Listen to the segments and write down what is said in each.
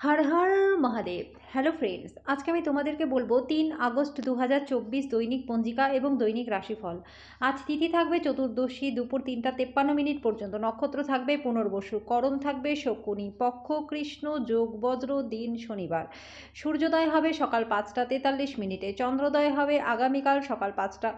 Har Har Mahadev. Hello friends আজকে আমি তোমাদেরকে বলব তিন আগস্ট দু হাজার চব্বিশ দৈনিক পঞ্জিকা এবং দৈনিক রাশিফল। আজ তিথি থাকবে চতুর্দশী দুপুর তিনটা তেপ্পান্ন মিনিট পর্যন্ত। নক্ষত্র থাকবে পুনর্বসু। করণ থাকবে শকুনি। পক্ষ, কৃষ্ণ, যোগ, বজ্র, দিন, শনিবার। সূর্যোদয় হবে সকাল পাঁচটা তেতাল্লিশ মিনিটে। চন্দ্রোদয় হবে আগামীকাল সকাল পাঁচটা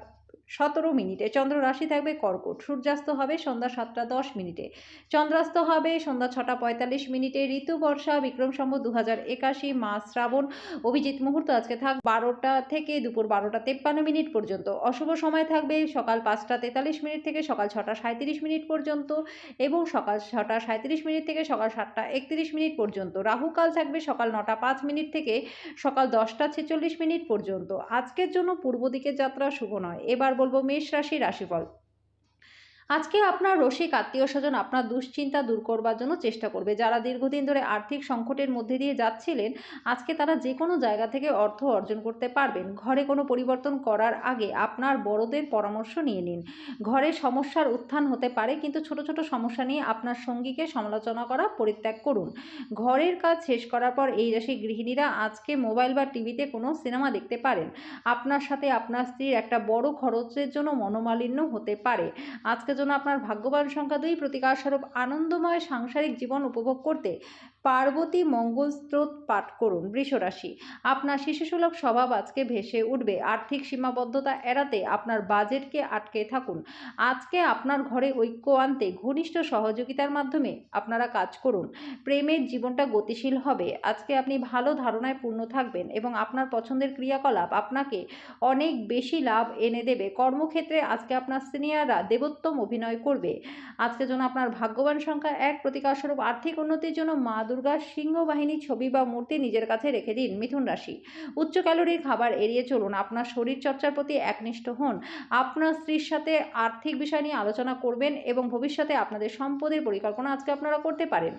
সতেরো মিনিটে। চন্দ্র রাশি থাকবে কর্কট। সূর্যাস্ত হবে সন্ধ্যা সাতটা দশ মিনিটে। চন্দ্রাস্ত হবে সন্ধ্যা ছটা পঁয়তাল্লিশ মিনিটে। ঋতু বর্ষা, বিক্রম সম্ভব দু হাজার একাশি মাস শ্রাবণ, অভিজিৎ মুহূর্ত আজকে থাক বারোটা থেকে দুপুর বারোটা তেপ্পান্ন মিনিট পর্যন্ত। অশুভ সময় থাকবে সকাল পাঁচটা তেতাল্লিশ মিনিট থেকে সকাল ছটা সাঁত্রিশ মিনিট পর্যন্ত এবং সকাল ছটা সাঁত্রিশ মিনিট থেকে সকাল সাতটা একত্রিশ মিনিট পর্যন্ত। রাহুকাল থাকবে সকাল নটা পাঁচ মিনিট থেকে সকাল দশটা ছেচল্লিশ মিনিট পর্যন্ত। আজকের জন্য পূর্ব দিকের যাত্রা শুভ নয়। এবার বলব মেষ রাশি রাশিফল। আজকে আপনার রসিক আত্মীয় স্বজন আপনার দুশ্চিন্তা দূর করবার জন্য চেষ্টা করবে। যারা দীর্ঘদিন ধরে আর্থিক সংকটের মধ্যে দিয়ে যাচ্ছিলেন, আজকে তারা যে কোনো জায়গা থেকে অর্থ অর্জন করতে পারবেন। ঘরে কোনো পরিবর্তন করার আগে আপনার বড়দের পরামর্শ নিয়ে নিন। ঘরে সমস্যার উত্থান হতে পারে, কিন্তু ছোট ছোট সমস্যা নিয়ে আপনার সঙ্গীকে সমালোচনা করা পরিত্যাগ করুন। ঘরের কাজ শেষ করার পর এই রাশি গৃহিণীরা আজকে মোবাইল বা টিভিতে কোনো সিনেমা দেখতে পারেন। আপনার সাথে আপনার স্ত্রীর একটা বড় খরচের জন্য মনোমালিন্য হতে পারে। আজকের জন্য আপনার ভাগ্যবান সংখ্যা দুই। প্রতিকার স্বরূপ আনন্দময় সাংসারিক জীবন উপভোগ করতে পার্বতী মঙ্গল স্ত্রোত পাঠ করুন বৃষরাশি আপনার শিশুসুলভ স্বভাব আজকে ভেসে উঠবে। আর্থিক সীমাবদ্ধতা এড়াতে আপনার বাজেটকে আটকে থাকুন। আজকে আপনার ঘরে ঐক্য আনতে ঘনিষ্ঠ সহযোগিতার মাধ্যমে আপনারা কাজ করুন। প্রেমের জীবনটা গতিশীল হবে। আজকে আপনি ভালো ধারণায় পূর্ণ থাকবেন এবং আপনার পছন্দের ক্রিয়াকলাপ আপনাকে অনেক বেশি লাভ এনে দেবে। কর্মক্ষেত্রে আজকে আপনার সিনিয়ররা দেবোত্তম অভিনয় করবে। আজকে জন্য আপনার ভাগ্যবান সংখ্যা এক প্রতিকারস্বরূপ আর্থিক উন্নতির জন্য মা দুর্গার সিংহবাহিনী ছবি বা মূর্তি নিজের কাছে রেখে দিন মিথুন রাশি। উচ্চ ক্যালোরির খাবার এড়িয়ে চলুন, আপনার শরীর চর্চার প্রতি একনিষ্ঠ হন, আপনার স্ত্রীর সাথে আর্থিক বিষয় নিয়ে আলোচনা করবেন এবং ভবিষ্যতে আপনাদের সম্পদের পরিকল্পনা আজকে আপনারা করতে পারেন।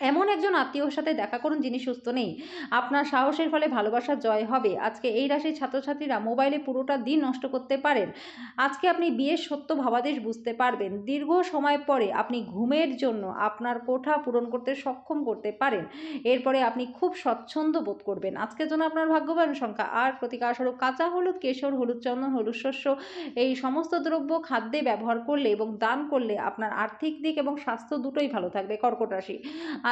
এমন একজন আত্মীয়র সাথে দেখা করুন যিনি সুস্থ নেই। আপনার সাহসের ফলে ভালোবাসার জয় হবে। আজকে এই রাশির ছাত্রছাত্রীরা মোবাইলে পুরোটা দিন নষ্ট করতে পারেন। আজকে আপনি বিয়ের সত্য ভাবাদেশ বুঝতে পারবেন। দীর্ঘ সময় পরে আপনি ঘুমের জন্য আপনার কোঠা পূরণ করতে সক্ষম করতে পারেন। এরপরে আপনি খুব স্বচ্ছন্দ বোধ করবেন। আজকের জন্য আপনার ভাগ্যবান সংখ্যা। আর প্রতিকার প্রতিকারস্বরূপ কাঁচা হলুদ, কেশর, হলুদ চন্দন, হলুদ শস্য এই সমস্ত দ্রব্য খাদ্যে ব্যবহার করলে এবং দান করলে আপনার আর্থিক দিক এবং স্বাস্থ্য দুটোই ভালো থাকবে কর্কট রাশি।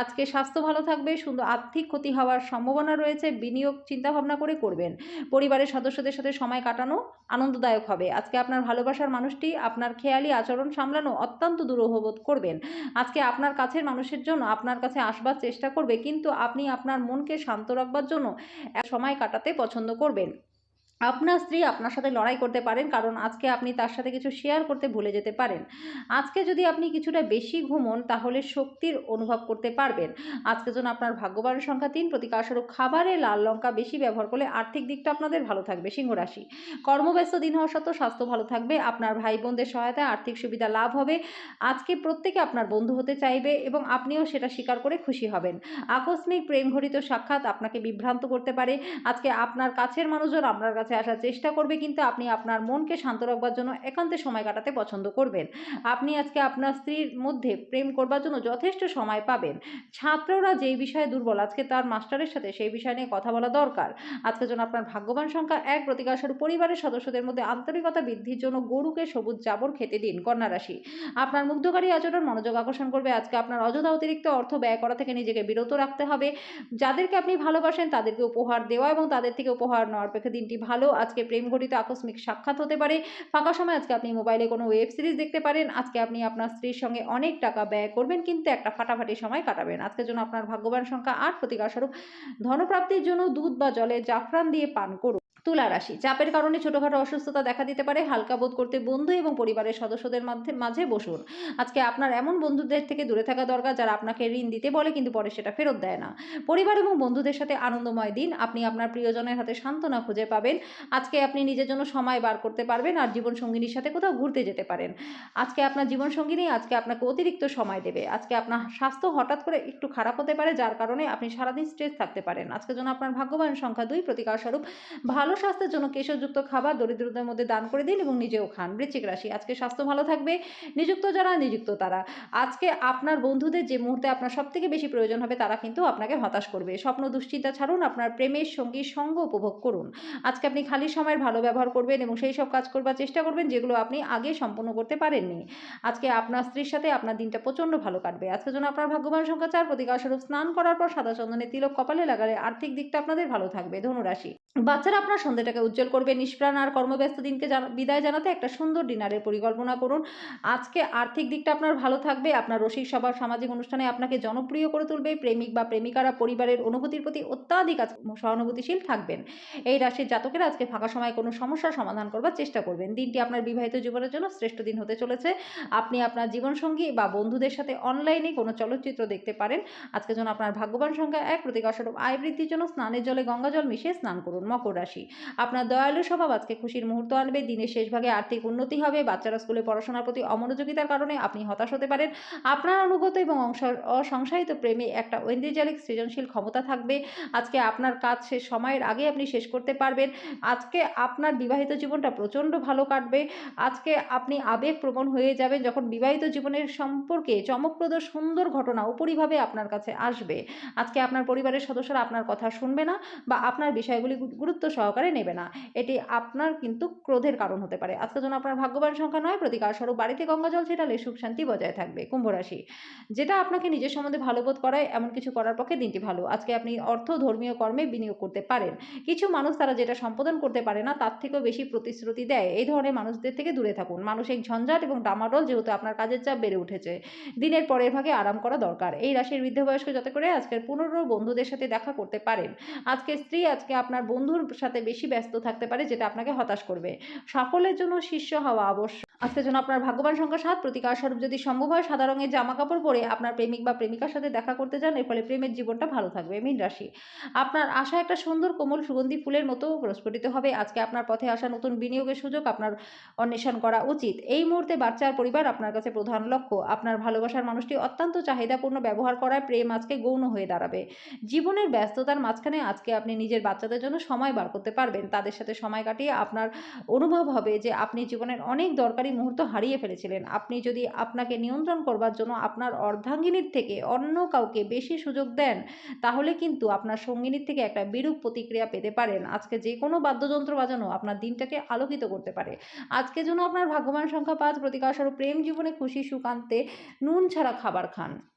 আজকে স্বাস্থ্য ভালো থাকবে, সুন্দর আর্থিক ক্ষতি হওয়ার সম্ভাবনা রয়েছে, বিনিয়োগ চিন্তাভাবনা করে করবেন। পরিবারের সদস্যদের সাথে সময় কাটানো আনন্দদায়ক হবে। আজকে আপনার ভালোবাসার মানুষটি আপনার খেয়ালি আচরণ সামলানো অত্যন্ত দুরূহবোধ করবেন। আজকে আপনার কাছের মানুষের জন্য আপনার কাছে আসবার চেষ্টা করবে, কিন্তু আপনি আপনার মনকে শান্ত রাখবার জন্য সময় কাটাতে পছন্দ করবেন। আপনার স্ত্রী আপনার সাথে লড়াই করতে পারেন, কারণ আজকে আপনি তার সাথে কিছু শেয়ার করতে ভুলে যেতে পারেন। আজকে যদি আপনি কিছুটা বেশি ঘুমন, তাহলে শক্তির অনুভব করতে পারবেন। আজকে জন্য আপনার ভাগ্যবান সংখ্যা তিন প্রতিকারস্বরূপ খাবারে লাল লঙ্কা বেশি ব্যবহার করলে আর্থিক দিকটা আপনাদের ভালো থাকবে, সিংহ রাশি। কর্মব্যস্ত দিন হওয়া সত্ত্বেও স্বাস্থ্য ভালো থাকবে, আপনার ভাই বোনদের সহায়তায় আর্থিক সুবিধা লাভ হবে। আজকে প্রত্যেকে আপনার বন্ধু হতে চাইবে এবং আপনিও সেটা স্বীকার করে খুশি হবেন। আকস্মিক প্রেম ঘটিত সাক্ষাৎ আপনাকে বিভ্রান্ত করতে পারে। আজকে আপনার কাছের মানুষজন আপনার কাছে আসার চেষ্টা করবে, কিন্তু আপনি আপনার মনকে শান্ত রাখবার জন্য একান্তে সময় কাটাতে পছন্দ করবেন। আপনি আজকে আপনার স্ত্রীর মধ্যে প্রেম করবার জন্য যথেষ্ট সময় পাবেন। ছাত্ররা যেই বিষয়ে দুর্বল, আজকে তার মাস্টারের সাথে সেই বিষয় নিয়ে কথা বলা দরকার। আজকের জন্য আপনার ভাগ্যবান সংখ্যা এক, প্রতিকারস্বরূপ পরিবারের সদস্যদের মধ্যে আন্তরিকতা বৃদ্ধির জন্য গরুকে সবুজ জাবর খেতে দিন, কন্যা রাশি। আপনার মুগ্ধকারী আচরণ মনোযোগ আকর্ষণ করবে। আজকে আপনার অযথা অতিরিক্ত অর্থ ব্যয় করা থেকে নিজেকে বিরত রাখতে হবে। যাদেরকে আপনি ভালোবাসেন, তাদেরকে উপহার দেওয়া এবং তাদের থেকে উপহার নেওয়ার পক্ষে দিনটি ভালো আজকে প্রেম ঘটিত আকস্মিক সাক্ষাৎ হতে পারে। ফাঁকা সময় আজকে আপনি মোবাইলে কোনো ওয়েব সিরিজ দেখতে পারেন। আজকে আপনি আপনার স্ত্রীর সঙ্গে অনেক টাকা ব্যয় করবেন, কিন্তু একটা ফাটাফাটি সময় কাটাবেন। আজকের জন্য আপনার ভাগ্যবান সংখ্যা আট প্রতিকারস্বরূপ ধনপ্রাপ্তির জন্য দুধ বা জলে জাফরান দিয়ে পান করুন। তুলা রাশি। চাপের কারণে ছোটোখাটো অসুস্থতা দেখা দিতে পারে। হালকা বোধ করতে বন্ধু এবং পরিবারের সদস্যদের মাঝে মাঝে বসুন। আজকে আপনার এমন বন্ধুদের থেকে দূরে থাকা দরকার যারা আপনাকে ঋণ দিতে বলে কিন্তু পরে সেটা ফেরত দেয় না। পরিবার এবং বন্ধুদের সাথে আনন্দময় দিন। আপনি আপনার প্রিয়জনের হাতে সান্ত্বনা খুঁজে পাবেন। আজকে আপনি নিজের জন্য সময় বার করতে পারবেন আর জীবন সঙ্গিনীর সাথে কোথাও ঘুরতে যেতে পারেন। আজকে আপনার জীবন সঙ্গিনী আজকে আপনাকে অতিরিক্ত সময় দেবে। আজকে আপনার স্বাস্থ্য হঠাৎ করে একটু খারাপ হতে পারে, যার কারণে আপনি সারাদিন স্ট্রেস থাকতে পারেন। আজকের জন্য আপনার ভাগ্যবান সংখ্যা দুই প্রতিকার স্বরূপ। ভালো ভালো স্বাস্থ্যের জন্য কেশরযুক্ত খাবার দরিদ্রদের মধ্যে দান করে দিন এবং নিজেও খান। বৃশ্চিক রাশি, আজকে স্বাস্থ্য ভালো থাকবে। নিযুক্ত যারা, নিযুক্ত তারা। আজকে আপনার বন্ধুদের যে মুহূর্তে আপনার সব থেকে বেশি প্রয়োজন হবে, তারা কিন্তু আপনাকে হতাশ করবে। স্বপ্ন দুশ্চিন্তা ছাড়ুন, আপনার প্রেমের সঙ্গী সঙ্গ উপভোগ করুন। আজকে আপনি খালি সময়ের ভালো ব্যবহার করবেন এবং সেই সব কাজ করবার চেষ্টা করবেন যেগুলো আপনি আগে সম্পন্ন করতে পারেননি। আজকে আপনার স্ত্রীর সাথে আপনার দিনটা প্রচণ্ড ভালো কাটবে। আজকে জন্য আপনার ভাগ্যবান সংখ্যা চার প্রতিকারস্বরূপ স্নান করার পর সাদা চন্দনের তিলক কপালে লাগালে আর্থিক দিকটা আপনাদের ভালো থাকবে। ধনুরাশি। বাচ্চারা আপনার সন্ধ্যাটাকে উজ্জ্বল করবে নিষ্প্রাণ। আর কর্মব্যস্ত দিনকে বিদায় জানাতে একটা সুন্দর ডিনারের পরিকল্পনা করুন। আজকে আর্থিক দিকটা আপনার ভালো থাকবে। আপনার রসিক স্বভাব সামাজিক অনুষ্ঠানে আপনাকে জনপ্রিয় করে তুলবে। প্রেমিক বা প্রেমিকারা পরিবারের অনুভূতির প্রতি অত্যাধিক সহানুভূতিশীল থাকবেন। এই রাশির জাতকেরা আজকে ফাঁকা সময় কোনো সমস্যার সমাধান করবার চেষ্টা করবেন। দিনটি আপনার বিবাহিত জীবনের জন্য শ্রেষ্ঠ দিন হতে চলেছে। আপনি আপনার জীবনসঙ্গী বা বন্ধুদের সাথে অনলাইনে কোনো চলচ্চিত্র দেখতে পারেন। আজকে যেন আপনার ভাগ্যবান সংখ্যা এক প্রতিকারস্বরূপ আয় বৃদ্ধির জন্য স্নানের জলে গঙ্গা জল মিশিয়ে স্নান করুন। মকর রাশি। আপনার দয়ালু স্বভাব আজকে খুশির মুহূর্ত আনবে, দিনের শেষ ভাগে আর্থিক উন্নতি হবে, বাচ্চারা স্কুলে পড়াশোনার প্রতি অমনোযোগিতার কারণে আপনি হতাশ হতে পারেন। আপনার অনুগত এবং অসংসারিত প্রেমে একটা ঐন্দ্রিজালিক সৃজনশীল ক্ষমতা থাকবে। আজকে আপনার কাজ শেষ সময়ের আগে আপনি শেষ করতে পারবেন। আজকে আপনার বিবাহিত জীবনটা প্রচণ্ড ভালো কাটবে। আজকে আপনি আবেগপ্রবণ হয়ে যাবেন যখন বিবাহিত জীবনের সম্পর্কে চমকপ্রদ, সুন্দর ঘটনা উপরিভাবে আপনার কাছে আসবে। আজকে আপনার পরিবারের সদস্যরা আপনার কথা শুনবে না বা আপনার বিষয়গুলি গুরুত্ব সহকারে নেবে না। এটি আপনার কিন্তু ক্রোধের কারণ হতে পারে। আজকে যেন আপনার ভাগ্যবান সংখ্যা নয়, প্রতিকার স্বরূপ বাড়িতে গঙ্গা জল ছেটালে সুখ শান্তি বজায় থাকবে। কুম্ভ রাশি, যেটা আপনাকে নিজের সম্বন্ধে ভালো বোধ করায়, এমন কিছু করার পক্ষে দিনটি ভালো। আজকে আপনি অর্থ, ধর্মীয় কর্মে বিনিয়োগ করতে পারেন। কিছু মানুষ তারা যেটা সম্পাদন করতে পারে না, তার থেকেও বেশি প্রতিশ্রুতি দেয়। এই ধরনের মানুষদের থেকে দূরে থাকুন। মানসিক ঝঞ্ঝাট এবং ডামাডোল যেহেতু আপনার কাজের চাপ বেড়ে উঠেছে, দিনের পরের ভাগে আরাম করা দরকার। এই রাশির বৃদ্ধ বয়স্ক যাতে করে আজকের পুনরো বন্ধুদের সাথে দেখা করতে পারেন। আজকে স্ত্রী, আজকে আপনার বন্ধুর সাথে বেশি ব্যস্ত থাকতে পারে যেটা আপনাকে হতাশ করবে। সাফল্যের জন্য শিষ্য হওয়া আবশ্যক। আজকের জন্য আপনার ভাগ্যবান সংখ্যা সাত, প্রতিকার স্বরূপ যদি সম্ভব হয়, সাদা রঙের জামা কাপড় পরে আপনার প্রেমিক বা প্রেমিকার সাথে দেখা করতে যান, এর ফলে প্রেমের জীবনটা ভালো থাকবে, মীন রাশি। আপনার আশা একটা সুন্দর কোমল সুগন্ধি ফুলের মতো প্রস্ফুটিত হবে। আজকে আপনার পথে আসা নতুন বিনিয়োগের সুযোগ আপনার অন্বেষণ করা উচিত। এই মুহূর্তে বাচ্চার পরিবার আপনার কাছে প্রধান লক্ষ্য। আপনার ভালোবাসার মানুষটি অত্যন্ত চাহিদাপূর্ণ ব্যবহার করায় প্রেম আজকে গৌণ হয়ে দাঁড়াবে। জীবনের ব্যস্ততার মাঝখানে আজকে আপনি নিজের বাচ্চাদের জন্য সময় বার করতে পারবেন। তাদের সাথে সময় কাটিয়ে আপনার অনুভব হবে যে আপনি জীবনের অনেক দরকারি মুহূর্ত হারিয়ে ফেলেছিলেন। আপনি যদি আপনাকে নিয়ন্ত্রণ করবার জন্য আপনার অর্ধাঙ্গিনীর থেকে অন্য কাউকে বেশি সুযোগ দেন, তাহলে কিন্তু আপনার সঙ্গিনীর থেকে একটা বিরূপ প্রতিক্রিয়া পেতে পারেন। আজকে যে কোনো বাদ্যযন্ত্র বাজানো আপনার দিনটাকে আলোকিত করতে পারে। আজকে জন্য আপনার ভাগ্যবান সংখ্যা পাঁচ প্রতিকার স্বরূপ প্রেম জীবনে খুশি, সুকান্তে নুন ছাড়া খাবার খান।